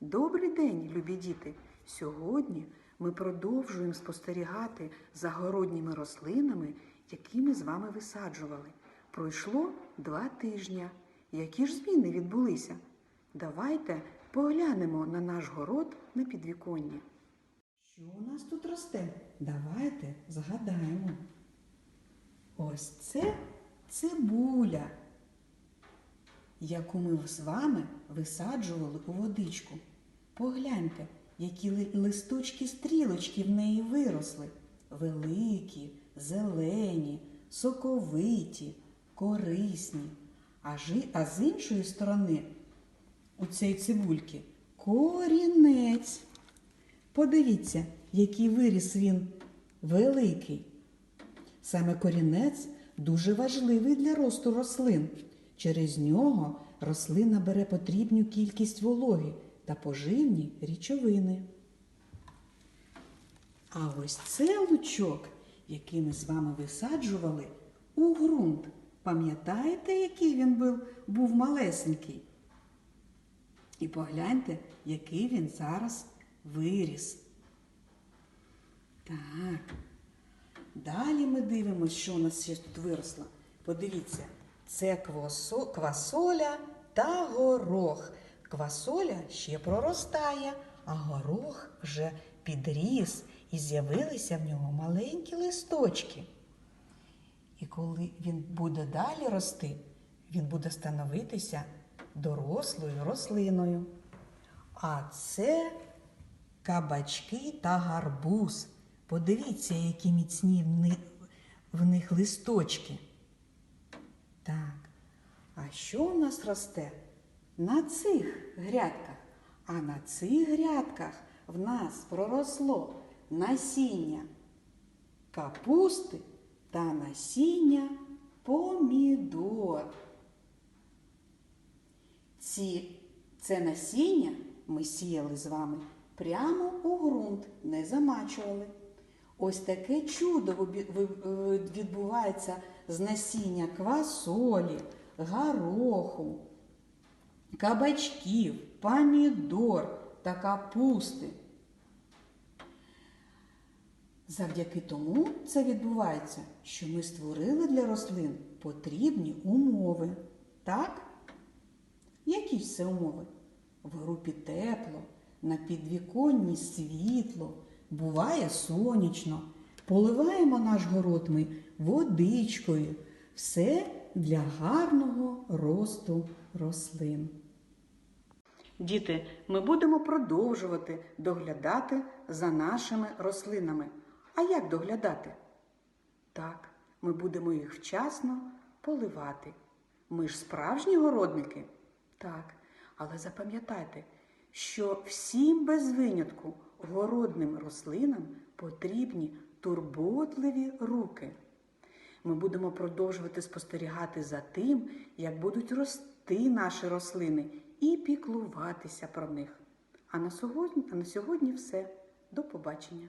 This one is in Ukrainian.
Добрий день, любі діти! Сьогодні ми продовжуємо спостерігати за городніми рослинами, які ми з вами висаджували. Пройшло два тижня. Які ж зміни відбулися? Давайте поглянемо на наш город на підвіконні. Що у нас тут росте? Давайте згадаємо. Ось це цибуля, яку ми з вами висаджували у водичку. Погляньте, які листочки стрілочки в неї виросли. Великі, зелені, соковиті, корисні. А з іншої сторони у цієї цибульки корінець. Подивіться, який виріс він великий. Саме корінець дуже важливий для росту рослин. Через нього рослина бере потрібну кількість вологи та поживні річовини. А ось це лучок, який ми з вами висаджували у ґрунт. Пам'ятаєте, який він був, був малесенький? І погляньте, який він зараз виріс. Так. Далі ми дивимося, що у нас ще тут виросло. Подивіться, це квасо- квасоля та горох. Квасоля ще проростає, а горох вже підріс і з'явилися в нього маленькі листочки. І коли він буде далі рости, він буде становитися дорослою рослиною. А це кабачки та гарбуз. Подивіться, які міцні в них листочки. А що у нас росте на цих грядках? А на цих грядках в нас проросло насіння капусти та насіння помідор. Ці, це насіння ми сіяли з вами прямо у ґрунт, не замачували. Ось таке чудо відбувається з насіння квасолі, гороху, кабачків, помідор та капусти. Завдяки тому це відбувається, що ми створили для рослин потрібні умови. Так? Які ж це умови? В групі тепло, на підвіконні світло, буває сонячно. Поливаємо наш город ми водичкою. Все для гарного росту рослин. Діти, ми будемо продовжувати доглядати за нашими рослинами. А як доглядати? Так, ми будемо їх вчасно поливати. Ми ж справжні городники? Так, але запам'ятайте, що всім без винятку городним рослинам потрібні турботливі руки. Ми будемо продовжувати спостерігати за тим, як будуть рости наші рослини, і піклуватися про них. А на сьогодні, а на сьогодні все. До побачення!